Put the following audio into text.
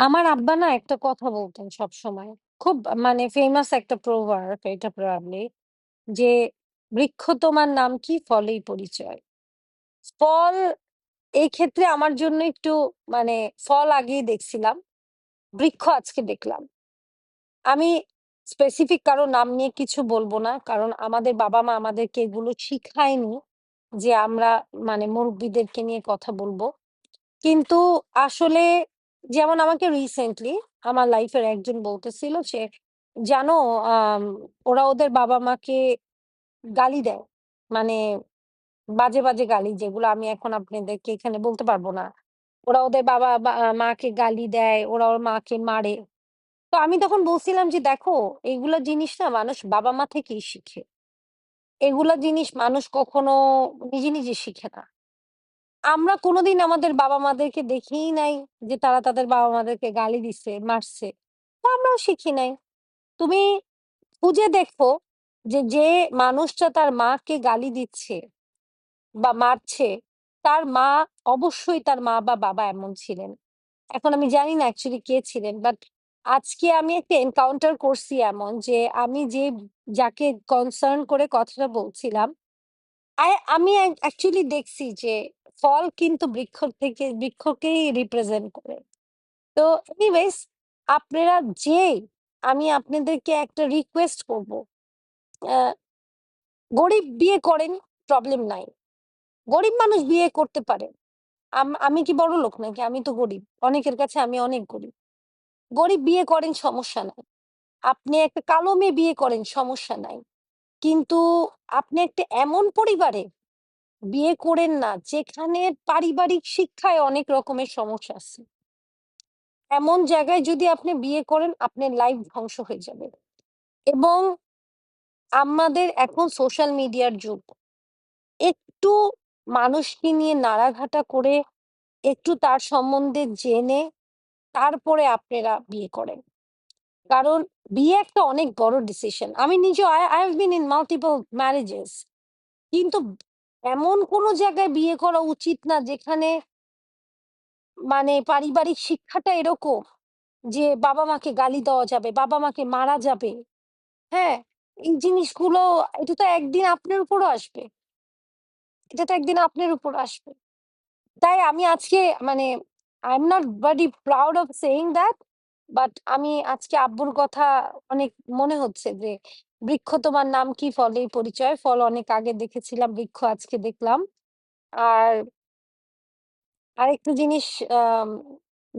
আমার আব্বা না একটা কথা বলতেন সবসময়। খুব মানে ফেমাস একটা প্রোভার্ব এটা প্রবাবলি যে, "বৃক্ষ তোমার নাম কি? ফলেই পরিচয়।" ফল এই ক্ষেত্রে আমার জন্য একটু মানে ফল আগেই দেখছিলাম। বৃক্ষ আজকে দেখলাম। আমি স্পেসিফিক কারও নাম নিয়ে কিছু বলব না। কারণ আমাদের বাবা-মা আমাদেরকে এগুলো শিখায়নি যে আমরা মানে মুরুব্বিদেরকে নিয়ে কথা বলব। কিন্তু আসলে যেমন আমাকে রিসেন্টলি আমার লাইফের একজন বলতেছিল যে, "জানো ওরা ওদের বাবা-মাকে গালি দেয়। মানে বাজে, বাজে গালি যেগুলো আমি এখন আপনাদেরকে এখানে বলতে পারব না। ওরা ওদের বাবা বা মাকে গালি দেয়, ওরা ওর মাকে মারে।" তো আমি তখন বলছিলাম যে, "দেখো এগুলা জিনিস না মানুষ বাবা-মা থেকেই শিখে। এগুলা জিনিস মানুষ কখনো নিজে, নিজে শিখে না। আমরা কোনোদিন আমাদের বাবা-মাদেরকে দেখিই নাই যে তারা তাদের বাবা-মাদেরকে গালি দিছে, মারছে। তো আমরাও শিখি নাই। তুমি খুঁজে দেখো যে, যে মানুষটা তার মাকে গালি দিচ্ছে বা মারছে, তার মা অবশ্যই তার মা বা বাবা এমন ছিলেন। এখন আমি জানি না অ্যাকচুয়ালি কে ছিলেন। বাট আজকে আমি একটা এনকাউন্টার করছি এমন যে আমি যে যাকে কনসার্ন করে কথাটা বলছিলাম, আই আমি অ্যাক অ্যাকচুয়ালি দেখছি যে ফল কিন্তু বৃক্ষ থেকে বৃক্ষকেই রিপ্রেজেন্ট করে। তো এনিওয়েজ আপনারা যেই আমি আপনাদেরকে একটা রিকোয়েস্ট করব। গরিব বিয়ে করেন, প্রবলেম নাই। গরিব মানুষ বিয়ে করতে পারে। আম আমি কি বড়লোক নাকি? আমি তো গরিব। অনেকের কাছে আমি অনেক গরিব। গরিব বিয়ে করেন সমস্যা নাই। আপনি একটা কালো মেয়ে বিয়ে করেন সমস্যা নাই। কিন্তু আপনি একটা এমন পরিবারে বিয়ে করেন না যেখানে পারিবারিক শিক্ষায় অনেক রকমের সমস্যা আছে। এমন জায়গায় যদি আপনি বিয়ে করেন আপনার লাইফ ধ্বংস হয়ে যাবে। এবং আমাদের এখন সোশ্যাল মিডিয়ার যুগ। একটু মানুষকে নিয়ে নাড়াঘাটা করে, একটু তার সম্বন্ধে জেনে তারপরে আপনারা বিয়ে করেন। কারণ বিয়ে একটা অনেক বড় ডিসিশন। আমি I I have been in multiple marriages কিন্তু এমন কোন জায়গায় বিয়ে করা উচিত না যেখানে মানে পারিবারিক শিক্ষাটা এরকম যে বাবা-মাকে গালি দেওয়া যাবে, বাবা-মাকে মারা যাবে। হ্যাঁ? এই জিনিসগুলো এটা তো একদিন আপনার উপরও আসবে। এটা তো একদিন আপনার উপর আসবে। তাই আমি আজকে মানে I am not very proud of saying that but আমি আজকে আব্বুর কথা অনেক মনে হচ্ছে যে, "বৃক্ষ তোমার নাম কি? ফল এই পরিচয়।" ফল অনেক আগে দেখেছিলাম, বৃক্ষ আজকে দেখলাম। আর আরেকটা জিনিস আম